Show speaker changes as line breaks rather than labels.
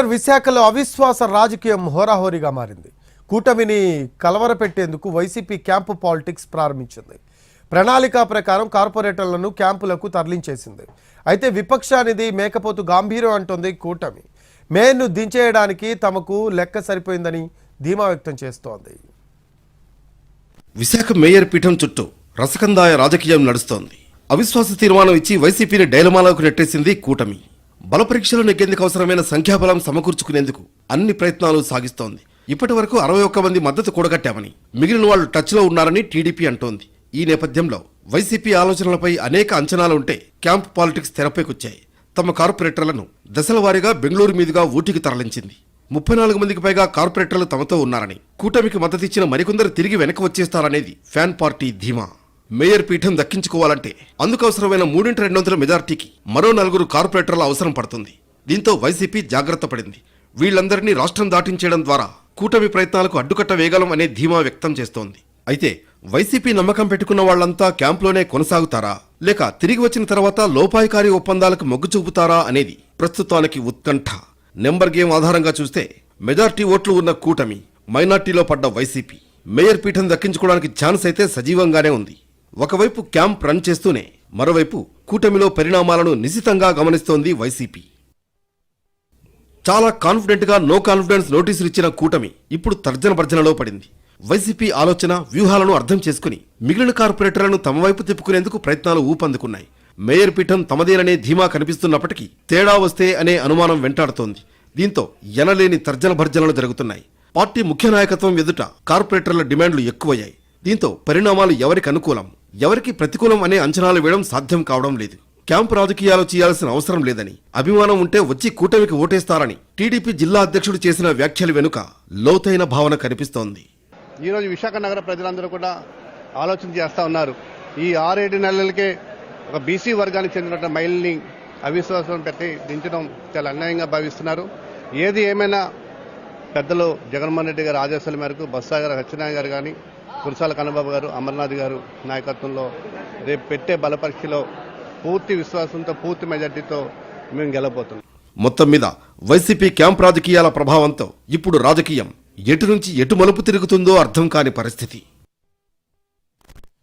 Greater విశాఖలో అవిశ్వాస రాజకీయం హోరాహోరీగా మారింది. కూటమిని కలవరపెట్టేందుకు వైసీపీ క్యాంపు పాలిటిక్స్ ప్రారంభించింది. ప్రణాళిక ప్రకారం కార్పొరేటర్లను క్యాంపులకు తరలించేసింది. అయితే విపక్షానిది మేకపోతు గాంభీర్యం అంటోంది కూటమి. మేయర్ను దించేయడానికి తమకు లెక్క సరిపోయిందని ధీమా వ్యక్తం చేస్తోంది.
విశాఖ మేయర్ పీఠం చుట్టూ రసకందాయ రాజకీయం నడుస్తోంది. అవిశ్వాస తీర్మానం ఇచ్చి వైసీపీని డైలమాలోకి నెట్టేసింది కూటమి. బల పరీక్షలు నెగ్గేందుకు అవసరమైన సంఖ్యాబలం సమకూర్చుకునేందుకు అన్ని ప్రయత్నాలు సాగిస్తోంది. ఇప్పటి వరకు అరవై ఒక్క మంది మద్దతు కూడగట్టామని మిగిలిన వాళ్ళు టచ్లో ఉన్నారని టీడీపీ అంటోంది. ఈ నేపథ్యంలో వైసీపీ ఆలోచనలపై అనేక అంచనాలు ఉంటే క్యాంప్ పాలిటిక్స్ తెరపైకొచ్చాయి. తమ కార్పొరేటర్లను దశల వారీగా బెంగళూరు మీదుగా ఊటికి తరలించింది. ముప్పై నాలుగు మందికి పైగా కార్పొరేటర్లు తమతో ఉన్నారని కూటమికి మద్దతిచ్చిన మరికొందరు తిరిగి వెనక్కి వచ్చేస్తారనేది ఫ్యాన్ పార్టీ ధీమా. మేయర్ పీఠం దక్కించుకోవాలంటే అందుకు అవసరమైన మూడింటి రెండు వందల మెజార్టీకి మరో నలుగురు కార్పొరేటర్ల అవసరం పడుతుంది. దీంతో వైసీపీ జాగ్రత్త పడింది. వీళ్ళందరినీ రాష్ట్రం దాటించేయడం ద్వారా కూటమి ప్రయత్నాలకు అడ్డుకట్ట వేయగలం అనే ధీమా వ్యక్తం చేస్తోంది. అయితే వైసీపీ నమ్మకం పెట్టుకున్న వాళ్ళంతా క్యాంప్లోనే కొనసాగుతారా? లేక తిరిగి వచ్చిన తర్వాత లోపాయకారి ఒప్పందాలకు మొగ్గు చూపుతారా అనేది ప్రస్తుతానికి ఉత్కంఠ. నెంబర్ గేమ్ ఆధారంగా చూస్తే మెజార్టీ ఓట్లు ఉన్న కూటమి మైనార్టీలో పడ్డ వైసీపీ. మేయర్ పీఠం దక్కించుకోవడానికి ఛాన్స్ అయితే సజీవంగానే ఉంది. ఒకవైపు క్యాంప్ రన్ చేస్తూనే మరోవైపు కూటమిలో పరిణామాలను నిశితంగా గమనిస్తోంది వైసీపీ. చాలా కాన్ఫిడెంట్గా నో కాన్ఫిడెన్స్ నోటీసులు ఇచ్చిన కూటమి ఇప్పుడు తర్జన భర్జనలో పడింది. వైసీపీ ఆలోచన వ్యూహాలను అర్థం చేసుకుని మిగిలిన కార్పొరేటర్లను తమ వైపు తిప్పుకునేందుకు ప్రయత్నాలు ఊపందుకున్నాయి. మేయర్ పీఠం తమదేననే ధీమా కనిపిస్తున్నప్పటికీ తేడా వస్తే అనే అనుమానం వెంటాడుతోంది. దీంతో ఎనలేని తర్జన భర్జనలు జరుగుతున్నాయి. పార్టీ ముఖ్య నాయకత్వం ఎదుట కార్పొరేటర్ల డిమాండ్లు ఎక్కువయ్యాయి. దీంతో పరిణామాలు ఎవరికి అనుకూలం ఎవరికి ప్రతికూలం అనే అంచనాలు వేయడం సాధ్యం కావడం లేదు. క్యాంపు రాజకీయాలు చేయాల్సిన అవసరం లేదని అభిమానం ఉంటే వచ్చి కూటమికి ఓటేస్తారని టీడీపీ జిల్లా అధ్యక్షుడు చేసిన వ్యాఖ్యల వెనుక లోతైన భావన కనిపిస్తోంది.
ఈరోజు విశాఖ నగర ప్రజలందరూ కూడా ఆలోచన చేస్తూ ఉన్నారు. ఈ ఆరేడు నెలలకే ఒక బీసీ వర్గానికి చెందిన మహిళని అవిశ్వాసం పెట్టి దించడం చాలా అన్యాయంగా భావిస్తున్నారు. ఏది ఏమైనా పెద్దలు జగన్మోహన్ రెడ్డి గారి ఆదేశాల మేరకు బొత్స గారు సత్యనారాయణ గారు కానీ కురసాల కన్నబాబు గారు అమర్నాథ్ గారు నాయకత్వంలో రేపు పెట్టే బలపరీక్షలో పూర్తి విశ్వాసంతో పూర్తి మెజార్టీతో మేము గెలబోతున్నాం
మొత్తం మీద వైసీపీ క్యాంప్ రాజకీయాల ప్రభావంతో ఇప్పుడు రాజకీయం ఎటు నుంచి ఎటు మలుపు తిరుగుతుందో అర్థం కాని పరిస్థితి.